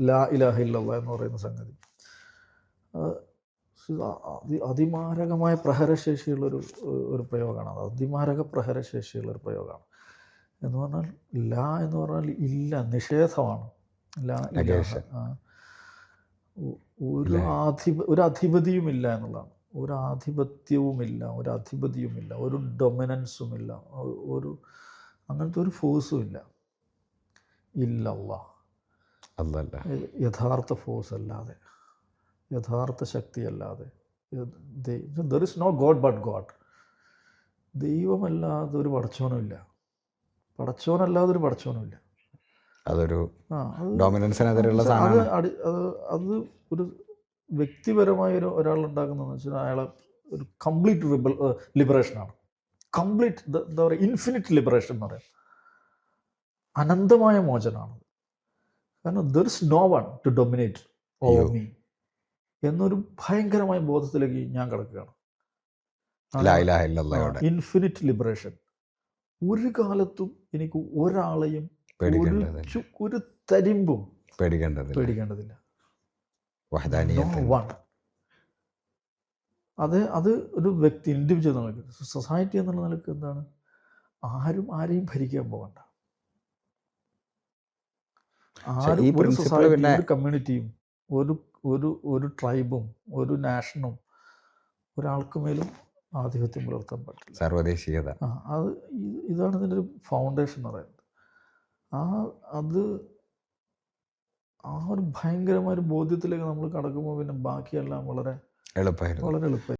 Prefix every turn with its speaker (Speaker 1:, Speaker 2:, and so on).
Speaker 1: ലാ ഇലാഹ ഇല്ലല്ല എന്ന് പറയുന്ന സംഗതി. അത് അതി അതിമാരകമായ പ്രഹരശേഷിയുള്ളൊരു ഒരു പ്രയോഗമാണ് അത്. അതിമാരക പ്രഹരശേഷിയുള്ളൊരു പ്രയോഗമാണ്. എന്ന് പറഞ്ഞാൽ ലാ എന്ന് പറഞ്ഞാൽ ഇല്ല നിഷേധമാണ്. ലാ ഇലാഹ. ഒരു ആധിപ ഒരു അധിപതിയുമില്ല എന്നുള്ളതാണ്. ഒരു ആധിപത്യവുമില്ല ഒരു അധിപതിയുമില്ല ഒരു ഡൊമിനൻസുമില്ല ഒരു അങ്ങനത്തെ ഒരു ഫോഴ്സും ഇല്ല. ഇല്ലല്ല.
Speaker 2: അല്ലല്ല
Speaker 1: യഥാർത്ഥ ഫോഴ്സ് അല്ലാതെ യഥാർത്ഥ ശക്തി അല്ലാതെ there is no god but god ദൈവമല്ലാതെ ഒരു പടച്ചോനുമില്ല പടച്ചോനല്ലാതെ ഒരു പടച്ചോനുമില്ല
Speaker 2: അതൊരു ഡോമിനൻസിനെതിരെയുള്ള
Speaker 1: അത് അടി അത് അത് ഒരു വ്യക്തിപരമായ ഒരു ഒരാൾ ഉണ്ടാക്കുന്നതെന്ന് വെച്ചാൽ അയാളെ ഒരു കംപ്ലീറ്റ് റിബൽ ലിബറേഷനാണ് കംപ്ലീറ്റ് എന്താ പറയുക ഇൻഫിനിറ്റ് ലിബറേഷൻ എന്ന് പറയാം. അനന്തമായ മോചനമാണ്. കാരണം there is no one to dominate over me എന്നൊരു ഭയങ്കരമായ ബോധത്തിലേക്ക് ഞാൻ കിടക്കുകയാണ്. ഇൻഫിനിറ്റ് ലിബറേഷൻ ഒരു കാലത്തും എനിക്ക് ഒരാളെയും ഒരു തരിമ്പും
Speaker 2: പേടിക്കേണ്ടതില്ല.
Speaker 1: അത് അത് ഒരു വ്യക്തി ഇൻഡിവിജ്വൽ നിലയ്ക്ക് സൊസൈറ്റി എന്നുള്ള നിലയ്ക്ക് എന്താണ്? ആരും ആരെയും ഭരിക്കാൻ പോകണ്ട.
Speaker 2: ഈ പിന്നെ-
Speaker 1: കമ്മ്യൂണിറ്റിയും ഒരു ഒരു ഒരു ട്രൈബും ഒരു നാഷനും ഒരാൾക്ക് മേലും ആധിപത്യം പുലർത്താൻ പറ്റില്ല.
Speaker 2: സർവദേശീയത
Speaker 1: ആ അത് ഇത് ഇതാണ് ഇതിന്റെ ഒരു ഫൗണ്ടേഷൻ എന്ന് പറയുന്നത്. ആ അത് ആ ഒരു ഭയങ്കരമായ ഒരു ബോധ്യത്തിലേക്ക് നമ്മൾ കടക്കുമ്പോൾ പിന്നെ ബാക്കിയെല്ലാം വളരെ
Speaker 2: എളുപ്പമായിരുന്നു
Speaker 1: വളരെ എളുപ്പമായി